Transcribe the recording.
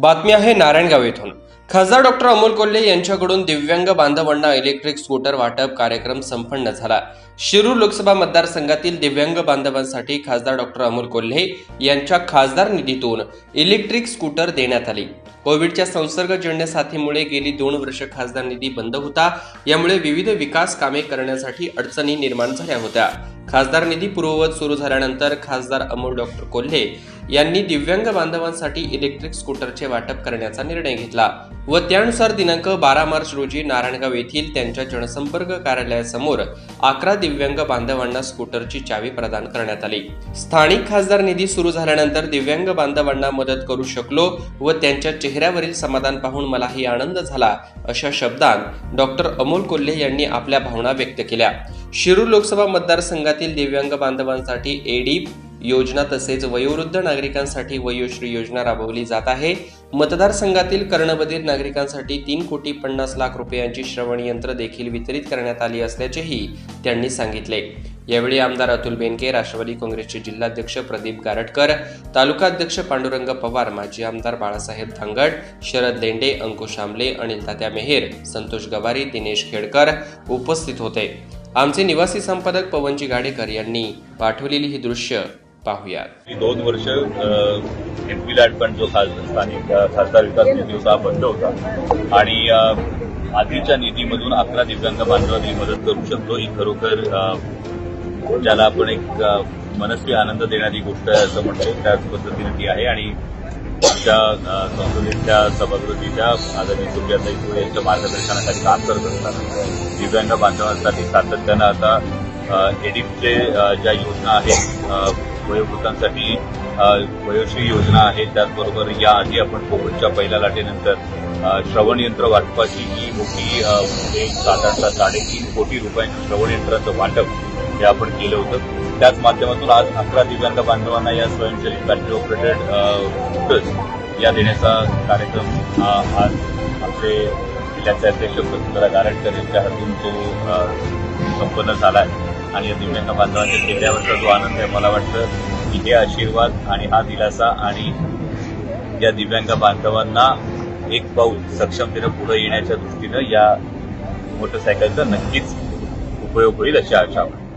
बातमी आहे नारायणगाव येथून. खासदार डॉक्टर अमोल कोल्हे यांच्याकडून दिव्यांग बांधवांना इलेक्ट्रिक स्कूटर वाटप कार्यक्रम संपन्न झाला. शिरूर लोकसभा मतदारसंघातील दिव्यांग बांधवांसाठी खासदार डॉक्टर अमोल कोल्हे यांच्या खासदार निधीतून इलेक्ट्रिक स्कूटर देण्यात आली. कोविडच्या संसर्गजन्य साथीमुळे गेली दोन वर्ष खासदार निधी बंद होता. यामुळे विविध विकास कामे करण्यासाठी अडचणी निर्माण झाल्या होत्या. खासदार निधी पूर्ववत सुरू झाल्यानंतर खासदार अमोल डॉक्टर कोल्हे यांनी दिव्यांग बांधवांसाठी इलेक्ट्रिक स्कूटरचे वाटप करण्याचा निर्णय घेतला व त्यानुसार दिनांक बारा मार्च रोजी नारायणगाव येथील त्यांच्या जनसंपर्क कार्यालयासमोर अकरा दिव्यांग बांधवांना स्कूटरची चावी प्रदान करण्यात आली. स्थानिक खासदार निधी सुरू झाल्यानंतर दिव्यांग बांधवांना मदत करू शकलो व त्यांच्या चेहऱ्यावरील समाधान पाहून मलाही आनंद झाला अशा शब्दांत डॉक्टर अमोल कोल्हे यांनी आपल्या भावना व्यक्त केल्या. शिरूर लोकसभा मतदारसंघातील दिव्यांग बांधवांसाठी एडी योजना तसेच वयोवृद्ध नागरिकांसाठी वयोश्री योजना राबवली जात आहे. मतदारसंघातील कर्णबधीर नागरिकांसाठी तीन कोटी पन्नास लाख रुपयांची श्रवण यंत्र देखील वितरित करण्यात आली असल्याचेही त्यांनी सांगितले. यावेळी आमदार अतुल बेनके राष्ट्रवादी काँग्रेसचे जिल्हाध्यक्ष प्रदीप गारटकर तालुकाध्यक्ष पांडुरंग पवार माजी आमदार बाळासाहेब धांगड शरद लेंडे अंकुश आमले अनिल तात्या मेहेर संतोष गवारी दिनेश खेडकर उपस्थित होते. आमचे निवासी संपादक पवनजी गाडेकर यांनी पाठवलेली ही दृश्य पाहूयात. दोन वर्ष एम पी लॅट जो स्थानिक खासदार विकास निधी होता बंद होता. आणि आधीच्या निधीमधून अकरा दिव्यांग बांधवांनी मदत करू शकतो. ही खरोखर ज्याला आपण एक मनस्वी आनंद देणारी गोष्ट आहे असं म्हणतो. त्याच पद्धतीने ती आहे. आणि आमच्या संसदेच्या सभागृतीच्या आदरणीय सुप्रियाताई सुळे यांच्या मार्गदर्शनाखाली काम करत असताना दिव्यांग बांधवांसाठी सातत्यानं आता एडिपचे ज्या योजना आहेत वयोवृद्धांसाठी वयोश्री योजना आहे त्याचबरोबर याआधी आपण कोविडच्या पहिल्या लाटेनंतर श्रवणयंत्र श्रवण यंत्र वाटपाची ही मोठी एक म्हणजे साधारणतः साडेतीन कोटी रुपयांचं श्रवण यंत्राचं वाटप हे आपण केलं होतं. त्याच माध्यमातून आज अकरा दिव्यांग बांधवांना या स्वयंचलित बॅटरी ऑपरेटेड स्कूटर्स या देण्याचा कार्यक्रम आज आमचे जिल्ह्याचे अध्यक्ष वसुंधरा गारटकर यांच्या हातून तो संपन्न झाला आहे. आणि या दिव्यांग बांधवांच्या चेहऱ्यावरचा जो आनंद आहे मला वाटतं की हे आशीर्वाद आणि हा दिलासा आणि या दिव्यांग बांधवांना एक पाऊल सक्षमतेनं पुढे येण्याच्या दृष्टीनं या मोटरसायकलचा नक्कीच उपयोग होईल अशी आशा आहे.